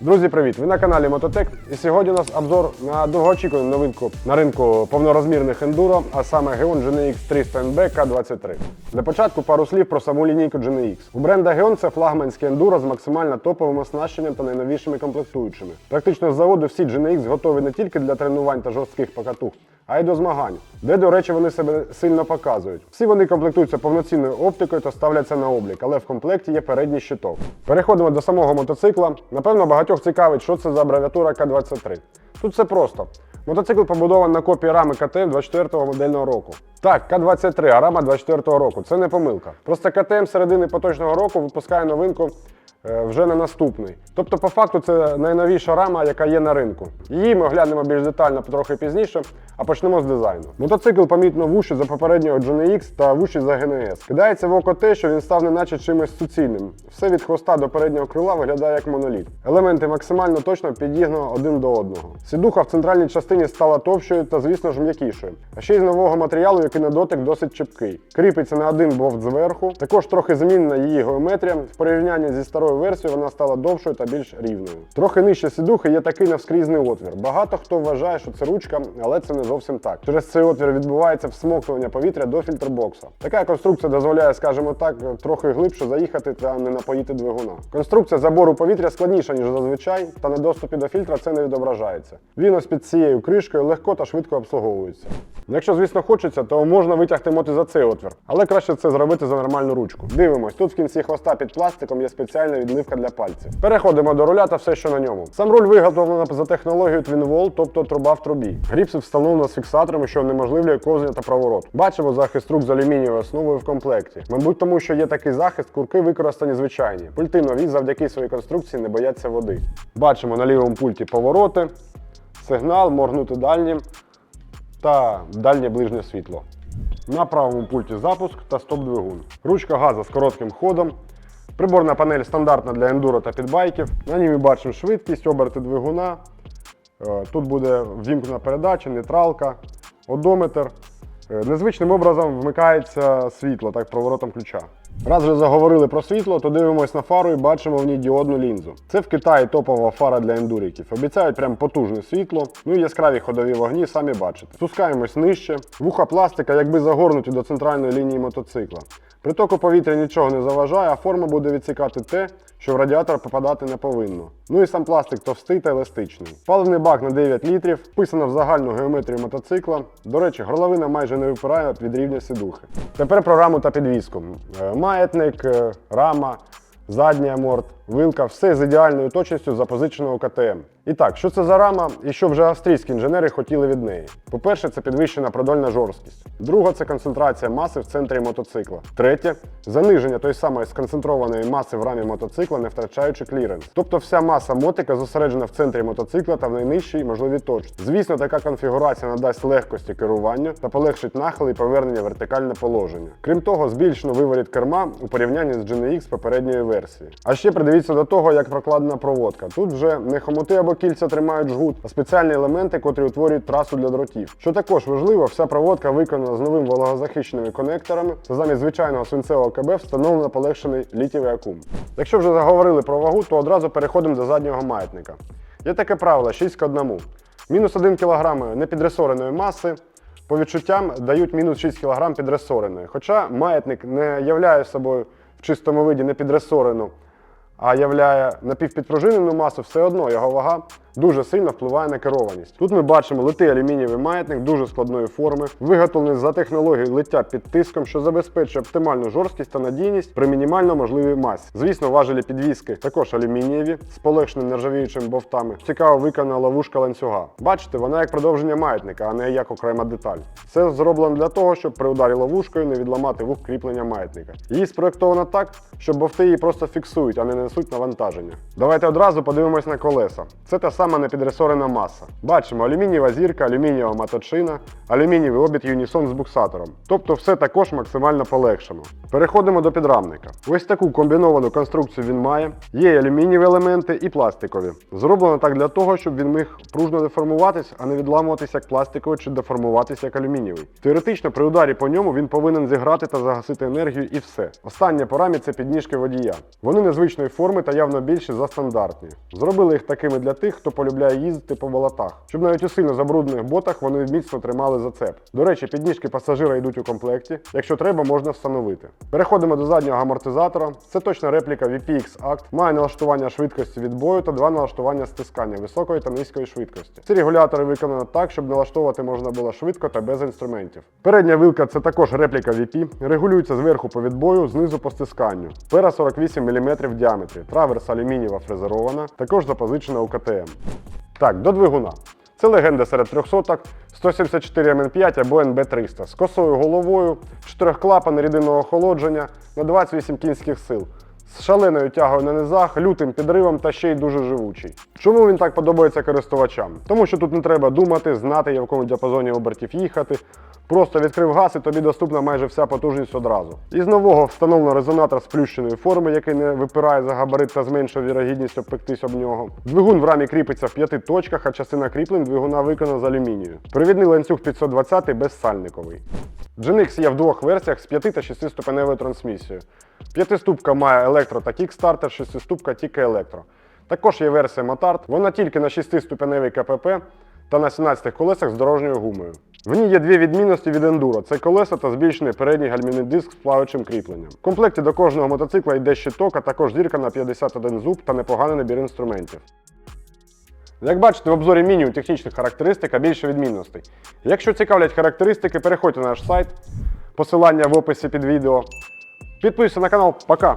Друзі, привіт! Ви на каналі Мототек. І сьогодні у нас обзор на довгоочікувану новинку на ринку повнорозмірних ендуро, а саме Geon GNX 300 NB K23. Для початку пару слів про саму лінійку GNX. У бренда Geon це флагманське ендуро з максимально топовим оснащенням та найновішими комплектуючими. Практично з заводу всі GNX готові не тільки для тренувань та жорстких покатух, а й до змагань, де, до речі, вони себе сильно показують. Всі вони комплектуються повноцінною оптикою та ставляться на облік, але в комплекті є передній щиток. Переходимо до самого мотоцикла. Напевно, багатьох цікавить, що це за абревіатура К-23. Тут все просто. Мотоцикл побудований на копії рами КТМ 24-го модельного року. Так, К-23, а рама 24-го року. Це не помилка. Просто КТМ середини поточного року випускає новинку вже на наступний. Тобто, по факту, це найновіша рама, яка є на ринку. Її ми оглянемо більш детально трохи пізніше, а почнемо з дизайну. Мотоцикл помітно вущий за попереднього GNX та вущий за GNS. Кидається в око те, що він став неначе чимось суцільним. Все від хвоста до переднього крила виглядає як моноліт. Елементи максимально точно підігнано один до одного. Сідуха в центральній частині стала товщою та, звісно ж, м'якішою. А ще й з нового матеріалу, який на дотик досить чіпкий. Кріпиться на один бовт зверху. Також трохи змінена її геометрія. В порівнянні зі старою версією вона стала довшою та більш рівною. Трохи нижче сідухи є такий навскрізний отвір. Багато хто вважає, що це ручка, але це не зовсім так. Через цей отвір відбувається всмоктування повітря до фільтрбокса. Така конструкція дозволяє, скажімо так, трохи глибше заїхати та не напоїти двигуна. Конструкція забору повітря складніша, ніж зазвичай, та на доступі до фільтра це не відображається. Він ось під цією кришкою легко та швидко обслуговується. Якщо, звісно, хочеться, то можна витягти мото за цей отвір, але краще це зробити за нормальну ручку. Дивимось, тут в кінці хвоста під пластиком є спеціальна відливка для пальців. Переходимо до руля та все, що на ньому. Сам руль виготовлено за технологією Twin Wall, тобто труба в трубі. Гріпси встановлено з фіксаторами, що унеможливлює ковзання та проворот. Бачимо захист рук з алюмінієвою основою в комплекті. Мабуть, тому що є такий захист, курки використані звичайні. Пульти нові завдяки своїй конструкції не бояться води. Бачимо на лівому пульті повороти, сигнал, моргнути дальнім та дальнє ближнє світло. На правому пульті запуск та стоп-двигун. Ручка газу з коротким ходом. Приборна панель стандартна для ендуро та підбайків. На ній ми бачимо швидкість, оберти двигуна. Е, Тут буде ввімкнена передача, нейтралка, одометр. Е, Незвичним образом вмикається світло, так проворотом ключа. Раз вже заговорили про світло, то дивимось на фару і бачимо в ній діодну лінзу. Це в Китаї топова фара для ендуриків. Обіцяють прям потужне світло, ну і яскраві ходові вогні, самі бачите. Спускаємось нижче. Вуха пластика, якби загорнуті до центральної лінії мотоцикла. Притоку повітря нічого не заважає, а форма буде відсікати те, що в радіатор попадати не повинно. Ну і сам пластик товстий та еластичний. Паливний бак на 9 літрів, вписано в загальну геометрію мотоцикла. До речі, горловина майже не випирає від рівня сідухи. Тепер про раму та підвіску. Е, Маятник, е, рама, задній аморт, вилка все з ідеальною точністю запозиченого КТМ. І так, що це за рама і що вже австрійські інженери хотіли від неї? По-перше, це підвищена продольна жорсткість. Друга це концентрація маси в центрі мотоцикла. Третє заниження тої самої сконцентрованої маси в рамі мотоцикла, не втрачаючи кліренс. Тобто вся маса мотика зосереджена в центрі мотоцикла та в найнижчій можливій точці. Звісно, така конфігурація надасть легкості керуванню та полегшить нахил і повернення вертикальне положення. Крім того, збільшено виворіт керма у порівнянні з GNX попередньої версії. А ще придивіться до того, як прокладена проводка. Тут вже не хомути або кільця тримають жгут, а спеціальні елементи, котрі утворюють трасу для дротів. Що також важливо, вся проводка виконана з новим вологозахищеними конекторами. Та замість звичайного свинцевого КБ встановлено полегшений літівий акум. Якщо вже заговорили про вагу, то одразу переходимо до заднього маятника. Є таке правило 6 к 1. Мінус 1 кг непідресореної маси. По відчуттям дають мінус 6 кг підресореної. Хоча маятник не являє собою в чистому виді непідресорену, а являє напівпідпружинену масу, все одно його вага дуже сильно впливає на керованість. Тут ми бачимо литий алюмінієвий маятник дуже складної форми, виготовлений за технологією лиття під тиском, що забезпечує оптимальну жорсткість та надійність при мінімально можливій масі. Звісно, важелі підвіски також алюмінієві з полегшеним нержавіючими бовтами. Цікаво виконана ловушка ланцюга. Бачите, вона як продовження маятника, а не як окрема деталь. Це зроблено для того, щоб при ударі ловушкою не відламати вух кріплення маятника. Її спроєктовано так, щоб бовти її просто фіксують, а не несуть навантаження. Давайте одразу подивимось на колеса. Це та сама сама непідресорена маса. Бачимо алюмінієва зірка, алюмінієва маточина, алюмінієвий обід Юнісон з буксатором. Тобто все також максимально полегшено. Переходимо до підрамника. Ось таку комбіновану конструкцію він має. Є алюмінієві елементи і пластикові. Зроблено так для того, щоб він міг пружно деформуватись, а не відламуватися як пластиковий чи деформуватися як алюмінієвий. Теоретично при ударі по ньому він повинен зіграти та загасити енергію і все. Остання по рамі це підніжки водія. Вони незвичної форми та явно більші за стандартні. Зробили їх такими для тих, хто полюбляє їздити по болотах, щоб навіть у сильно забруднених ботах вони міцно тримали зацеп. До речі, підніжки пасажира йдуть у комплекті. Якщо треба, можна встановити. Переходимо до заднього амортизатора. Це точна репліка VPX Act. Має налаштування швидкості відбою та два налаштування стискання високої та низької швидкості. Ці регулятори виконано так, щоб налаштовувати можна було швидко та без інструментів. Передня вилка це також репліка VP. Регулюється зверху по відбою, знизу по стисканню. Пера 48 мм в діаметрі. Траверс алюмінієва фрезерована, також запозичена у КТМ. Так, до двигуна. Це легенда серед трьохсоток 174 МН5 або НБ300 з косою головою, чотирьохклапан рідинного охолодження на 28 кінських сил. З шаленою тягою на низах, лютим підривом та ще й дуже живучий. Чому він так подобається користувачам? Тому що тут не треба думати, знати, в якому діапазоні обертів їхати. Просто відкрив газ і тобі доступна майже вся потужність одразу. Із нового встановлено резонатор сплющеної форми, який не випирає за габарит та зменшує вірогідність обпектись об нього. Двигун в рамі кріпиться в п'яти точках, а частина кріплень двигуна виконана з алюмінію. Привідний ланцюг 520 безсальниковий. GNX є в двох версіях з 5 та 6 ступеневою трансмісією. П'ятиступка має електро та кікстартер, шестиступка тільки електро. Також є версія Motard, вона тільки на 6-ступеневій КПП та на 17 колесах з дорожньою гумою. В ній є дві відмінності від ендуро: це колеса та збільшений передній гальмівний диск з плаваючим кріпленням. В комплекті до кожного мотоцикла йде щиток, а також зірка на 51 зуб та непоганий набір інструментів. Як бачите, в обзорі мінімум технічних характеристик, а більше відмінностей. Якщо цікавлять характеристики, переходьте на наш сайт, посилання в описі під відео. Підписуйся на канал, пока!